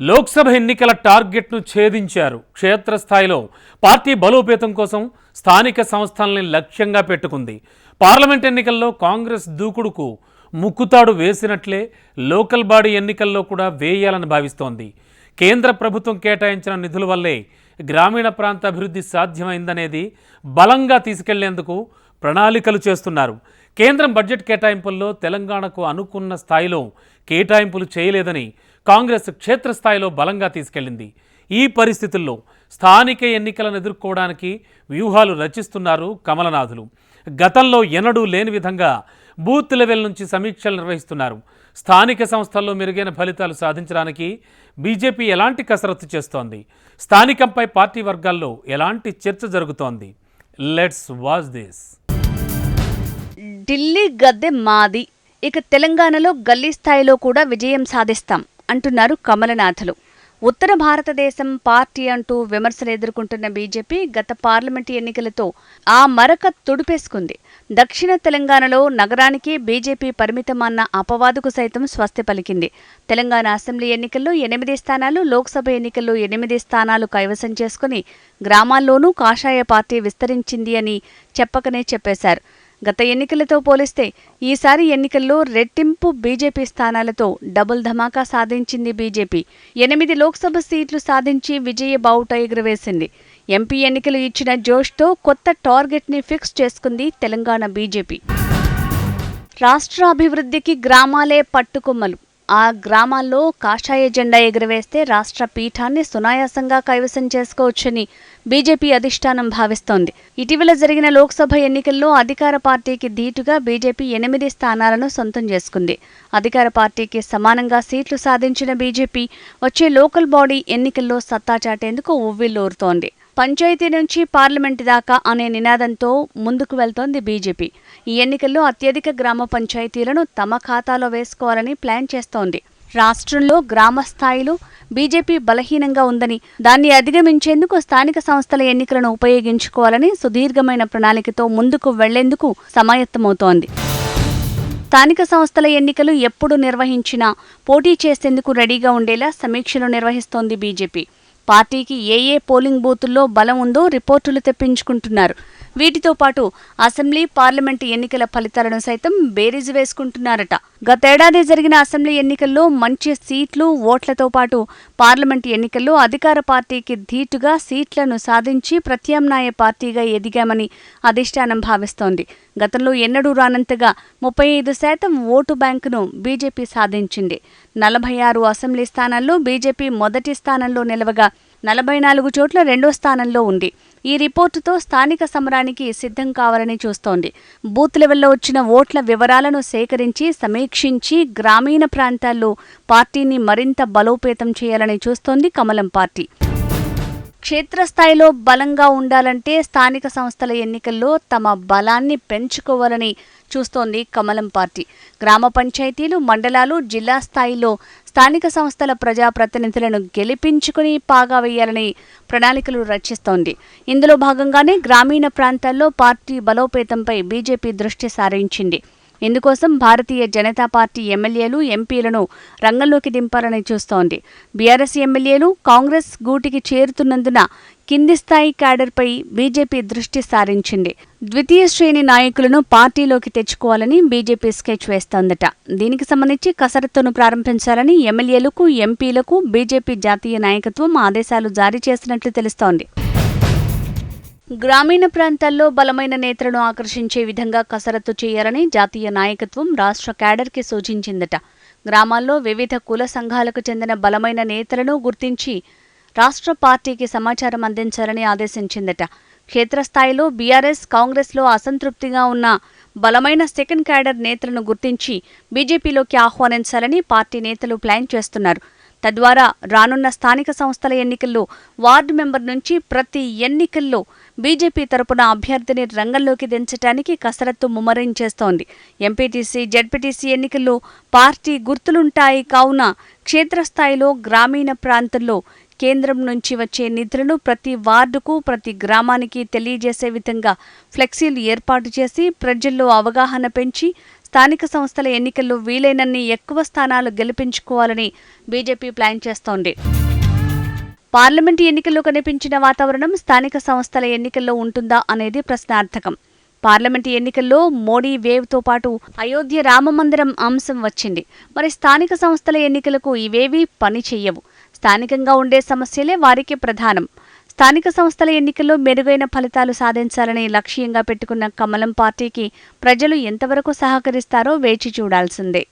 లోక్సభ ఎన్నికల టార్గెట్ను ఛేదించారు. క్షేత్రస్థాయిలో పార్టీ బలోపేతం కోసం స్థానిక సంస్థల్ని లక్ష్యంగా పెట్టుకుంది. పార్లమెంట్ ఎన్నికల్లో కాంగ్రెస్ దూకుడుకు ముక్కుతాడు వేసినట్లే లోకల్ బాడీ ఎన్నికల్లో కూడా వేయాలని భావిస్తోంది. కేంద్ర ప్రభుత్వం కేటాయించిన నిధుల వల్లే గ్రామీణ ప్రాంత అభివృద్ధి సాధ్యమైందనేది బలంగా తీసుకెళ్ళేందుకు ప్రణాళికలు చేస్తున్నారు. కేంద్రం బడ్జెట్ కేటాయింపుల్లో తెలంగాణకు అనుకున్న స్థాయిలో కేటాయింపులు చేయలేదని కాంగ్రెస్ క్షేత్రస్థాయిలో బలంగా తీసుకెళ్ళింది ఈ పరిస్థితుల్లో స్థానిక ఎన్నికలను ఎదుర్కోవడానికి వ్యూహాలు రచిస్తున్నారు కమలనాథులు. గతంలో ఎన్నడూ లేని విధంగా బూత్ లెవెల్ నుంచి సమీక్షలు నిర్వహిస్తున్నారు. స్థానిక సంస్థల్లో మెరుగైన ఫలితాలు సాధించడానికి బీజేపీ ఎలాంటి కసరత్తు చేస్తోంది? స్థానికంపై పార్టీ వర్గాల్లో ఎలాంటి చర్చ జరుగుతోంది? లెట్స్ వాచ్ దిస్ ఢిల్లీ గద్దె మాది. ఇక తెలంగాణలో గల్లీ స్థాయిలో కూడా విజయం సాధిస్తాం అంటున్నారు కమలనాథులు. ఉత్తర భారతదేశం పార్టీ అంటూ విమర్శలు ఎదుర్కొంటున్న బీజేపీ గత పార్లమెంటు ఎన్నికలతో ఆ మరక తుడిపేసుకుంది. దక్షిణ తెలంగాణలో నగరానికి బీజేపీ పరిమితమన్న అపవాదుకు సైతం స్వస్తి పలికింది. తెలంగాణ అసెంబ్లీ ఎన్నికల్లో ఎనిమిది స్థానాలు లోక్సభ ఎన్నికల్లో ఎనిమిది స్థానాలు కైవసం చేసుకుని గ్రామాల్లోనూ కాషాయ పార్టీ విస్తరించింది అని చెప్పకనే చెప్పేశారు. గత ఎన్నికలతో పోలిస్తే ఈసారి ఎన్నికల్లో రెట్టింపు బీజేపీ స్థానాలతో డబుల్ ధమాకా సాధించింది బీజేపీ. ఎనిమిది లోక్సభ సీట్లు సాధించి విజయ బావుట ఎగురవేసింది. ఎంపీ ఎన్నికలు ఇచ్చిన జోష్తో కొత్త టార్గెట్ని ఫిక్స్ చేసుకుంది తెలంగాణ బీజేపీ. రాష్ట్ర అభివృద్ధికి గ్రామాలే పట్టుకొమ్మలు. ఆ గ్రామాల్లో కాషాయ జెండా ఎగురవేస్తే రాష్ట్ర పీఠాన్ని సునాయాసంగా కైవసం చేసుకోవచ్చని బీజేపీ అధిష్టానం భావిస్తోంది. ఇటీవల జరిగిన లోక్సభ ఎన్నికల్లో అధికార పార్టీకి ధీటుగా బీజేపీ ఎనిమిది స్థానాలను సొంతం చేసుకుంది. అధికార పార్టీకి సమానంగా సీట్లు సాధించిన బీజేపీ వచ్చే లోకల్ బాడీ ఎన్నికల్లో సత్తా చాటేందుకు ఉవ్విల్లూరుతోంది పంచాయతీ నుంచి పార్లమెంట్ దాకా అనే నినాదంతో ముందుకు వెళ్తోంది బీజేపీ. ఈ ఎన్నికల్లో అత్యధిక గ్రామ పంచాయతీలను తమ ఖాతాలో వేసుకోవాలని ప్లాన్ చేస్తోంది. రాష్ట్రంలో గ్రామ స్థాయిలో బీజేపీ బలహీనంగా ఉందని దాన్ని అధిగమించేందుకు స్థానిక సంస్థల ఎన్నికలను ఉపయోగించుకోవాలని సుదీర్ఘమైన ప్రణాళికతో ముందుకు వెళ్ళేందుకు సమాయత్తమవుతోంది. స్థానిక సంస్థల ఎన్నికలు ఎప్పుడు నిర్వహించినా పోటీ చేసేందుకు రెడీగా ఉండేలా సమీక్షలు నిర్వహిస్తోంది బీజేపీ. పార్టీకి ఏ ఏ పోలింగ్ బూతుల్లో బలం ఉందో రిపోర్టులు తెప్పించుకుంటున్నారు. వీటితో పాటు అసెంబ్లీ పార్లమెంటు ఎన్నికల ఫలితాలను సైతం బేరీజు వేసుకుంటున్నారట. గతేడాది జరిగిన అసెంబ్లీ ఎన్నికల్లో మంచి సీట్లు ఓట్లతో పాటు పార్లమెంటు ఎన్నికల్లో అధికార పార్టీకి ధీటుగా సీట్లను సాధించి ప్రత్యామ్నాయ పార్టీగా ఎదిగామని అధిష్టానం భావిస్తోంది. గతంలో ఎన్నడూ రానంతగా ముప్పై ఐదు శాతం ఓటు బ్యాంకును బీజేపీ సాధించింది. నలభై ఆరు అసెంబ్లీ స్థానాల్లో బీజేపీ మొదటి స్థానంలో నిలవగా నలభై నాలుగు చోట్ల రెండో స్థానంలో ఉంది. ఈ రిపోర్టుతో స్థానిక సమరానికి సిద్ధం కావాలని చూస్తోంది. బూత్ లెవెల్లో వచ్చిన ఓట్ల వివరాలను సేకరించి సమీక్షించి గ్రామీణ ప్రాంతాల్లో పార్టీని మరింత బలోపేతం చేయాలని చూస్తోంది కమలం పార్టీ. క్షేత్రస్థాయిలో బలంగా ఉండాలంటే స్థానిక సంస్థల ఎన్నికల్లో తమ బలాన్ని పెంచుకోవాలని చూస్తోంది కమలం పార్టీ. గ్రామ పంచాయతీలు మండలాలు జిల్లా స్థాయిలో స్థానిక సంస్థల ప్రజాప్రతినిధులను గెలిపించుకుని పాగా వేయాలని ప్రణాళికలు రచిస్తోంది. ఇందులో భాగంగానే గ్రామీణ ప్రాంతాల్లో పార్టీ బలోపేతంపై బీజేపీ దృష్టి సారించింది. ఇందుకోసం భారతీయ జనతా పార్టీ ఎమ్మెల్యేలు ఎంపీలను రంగంలోకి దింపాలని చూస్తోంది. బీఆర్ఎస్ ఎమ్మెల్యేలు కాంగ్రెస్ గూటికి చేరుతున్నందున కింది స్థాయి క్యాడర్పై బీజేపీ దృష్టి సారించింది. ద్వితీయ శ్రేణి నాయకులను పార్టీలోకి తెచ్చుకోవాలని బీజేపీ స్కెచ్ వేస్తోందట. దీనికి సంబంధించి కసరత్తును ప్రారంభించాలని ఎమ్మెల్యేలకు ఎంపీలకు బీజేపీ జాతీయ నాయకత్వం ఆదేశాలు జారీ చేసినట్లు తెలుస్తోంది. గ్రామీణ ప్రాంతాల్లో బలమైన నేతలను ఆకర్షించే విధంగా కసరత్తు చేయాలని జాతీయ నాయకత్వం రాష్ట్ర క్యాడర్కి సూచించిందట. గ్రామాల్లో వివిధ కుల సంఘాలకు చెందిన బలమైన నేతలను గుర్తించి రాష్ట్ర పార్టీకి సమాచారం అందించాలని ఆదేశించిందట. క్షేత్రస్థాయిలో బీఆర్ఎస్ కాంగ్రెస్లో అసంతృప్తిగా ఉన్న బలమైన సెకండ్ క్యాడర్ నేతలను గుర్తించి బీజేపీలోకి ఆహ్వానించాలని పార్టీ నేతలు ప్లాన్ చేస్తున్నారు. తద్వారా రానున్న స్థానిక సంస్థల ఎన్నికల్లో వార్డు మెంబర్ నుంచి ప్రతి ఎన్నికల్లో బీజేపీ తరపున అభ్యర్థిని రంగంలోకి దించడానికి కసరత్తు ముమ్మరం చేస్తోంది. ఎంపీటీసీ జడ్పీటీసీ ఎన్నికల్లో పార్టీ గుర్తులుంటాయి కావున క్షేత్రస్థాయిలో గ్రామీణ ప్రాంతంలో కేంద్రం నుంచి వచ్చే నిధులను ప్రతి వార్డుకు ప్రతి గ్రామానికి తెలియజేసే విధంగా ఫ్లెక్సీలు ఏర్పాటు చేసి ప్రజల్లో అవగాహన పెంచి స్థానిక సంస్థల ఎన్నికల్లో వీలైనన్ని ఎక్కువ స్థానాలు గెలిపించుకోవాలని బీజేపీ ప్లాన్ చేస్తోంది. పార్లమెంటు ఎన్నికల్లో కనిపించిన వాతావరణం స్థానిక సంస్థల ఎన్నికల్లో ఉంటుందా అనేది ప్రశ్నార్థకం. పార్లమెంటు ఎన్నికల్లో మోడీ వేవ్తో పాటు అయోధ్య రామమందిరం అంశం వచ్చింది. మరి స్థానిక సంస్థల ఎన్నికలకు ఇవేవీ పని చెయ్యవు. స్థానికంగా ఉండే సమస్యలే వారికి ప్రధానం. స్థానిక సంస్థల ఎన్నికల్లో మెరుగైన ఫలితాలు సాధించాలని లక్ష్యంగా పెట్టుకున్న కమలం పార్టీకి ప్రజలు ఎంతవరకు సహకరిస్తారో వేచి చూడాల్సిందే.